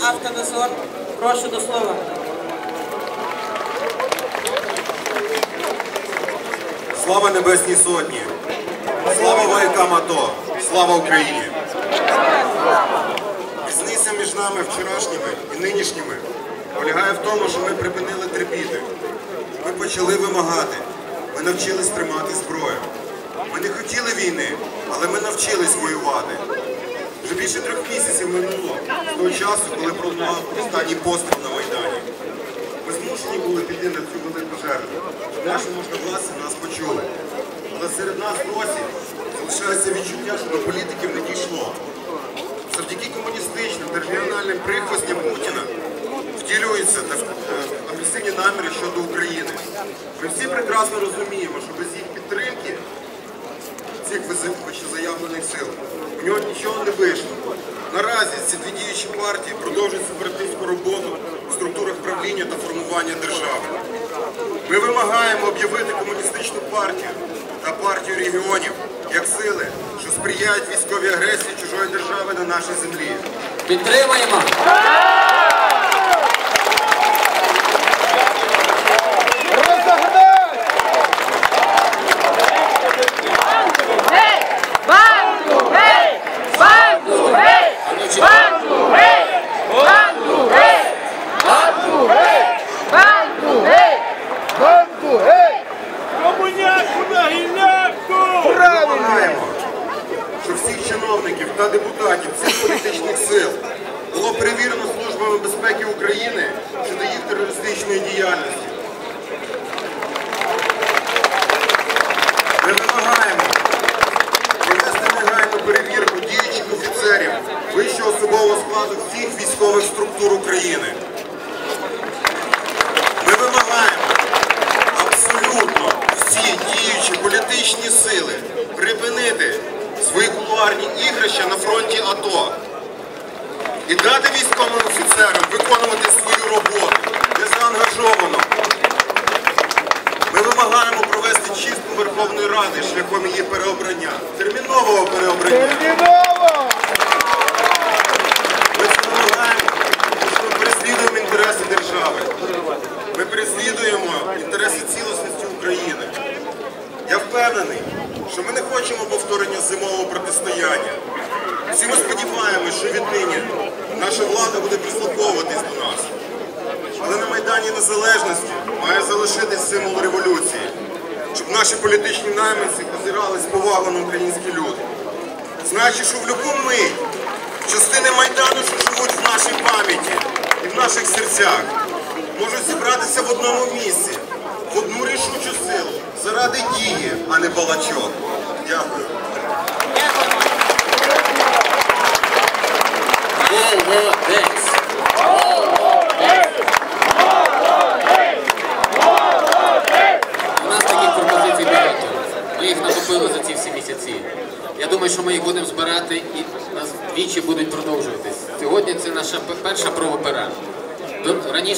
Автодозор, прошу до слова. Слава Небесній Сотні! Слава воякам АТО! Слава Україні! Різниця між нами вчорашніми і нинішніми полягає в тому, що ми припинили терпіти. Ми почали вимагати. Ми навчились тримати зброю. Ми не хотіли війни, але ми навчились воювати. Більше трьох місяців минуло з того часу, коли пролунав останній постріл на Майдані. Ми змушені були піти на цю велику жертву, наші можновладці нас почули. Але серед нас досі залишається відчуття, що до політиків не дійшло. Завдяки комуністичним та регіональним прихвостням Путіна втілюються е, агресивні наміри щодо України. Ми всі прекрасно розуміємо, що без їх підтримки цих заявлених сил. У нього нічого не вийшло. Наразі ці дві діючі партії продовжують сепаратистську роботу в структурах правління та формування держави. Ми вимагаємо об'явити комуністичну партію та партію регіонів як сили, що сприяють військовій агресії чужої держави на нашій землі. Підтримаємо! Та депутатів всіх політичних сил було перевірено Службами безпеки України щодо їх терористичної діяльності. Ми вимагаємо провести негайну перевірку діючих офіцерів вищого особового складу всіх військових структур України. Ми вимагаємо абсолютно всі діючі політичні сили припинити свої кулуарні ігрища на фронті АТО і дати військовим офіцерам виконувати свою роботу незаангажовано. Ми вимагаємо провести чистку Верховної Ради шляхом її переобрання, термінового переобрання. Ми це вимагаємо, що ми переслідуємо інтереси держави. Ми переслідуємо інтереси цілісності України. Я впевнений, що ми не хочемо зимового протистояння. Всі ми сподіваємося, що віднині наша влада буде прислуховуватись до нас. Але на Майдані Незалежності має залишитись символ революції, щоб наші політичні найманці озирались з повагою на українські люди. Значить, що в будь-яку мить частини Майдану, що живуть в нашій пам'яті і в наших серцях, можуть зібратися в одному місці, в одну рішучу силу, заради дії, а не балачок. Дякую. Молодець! У нас таких пропозицій багато. Ми їх накопили за ці всі місяці. Я думаю, що ми їх будемо збирати і нас двічі будуть продовжуватись. Сьогодні це наша перша проба пера. Раніше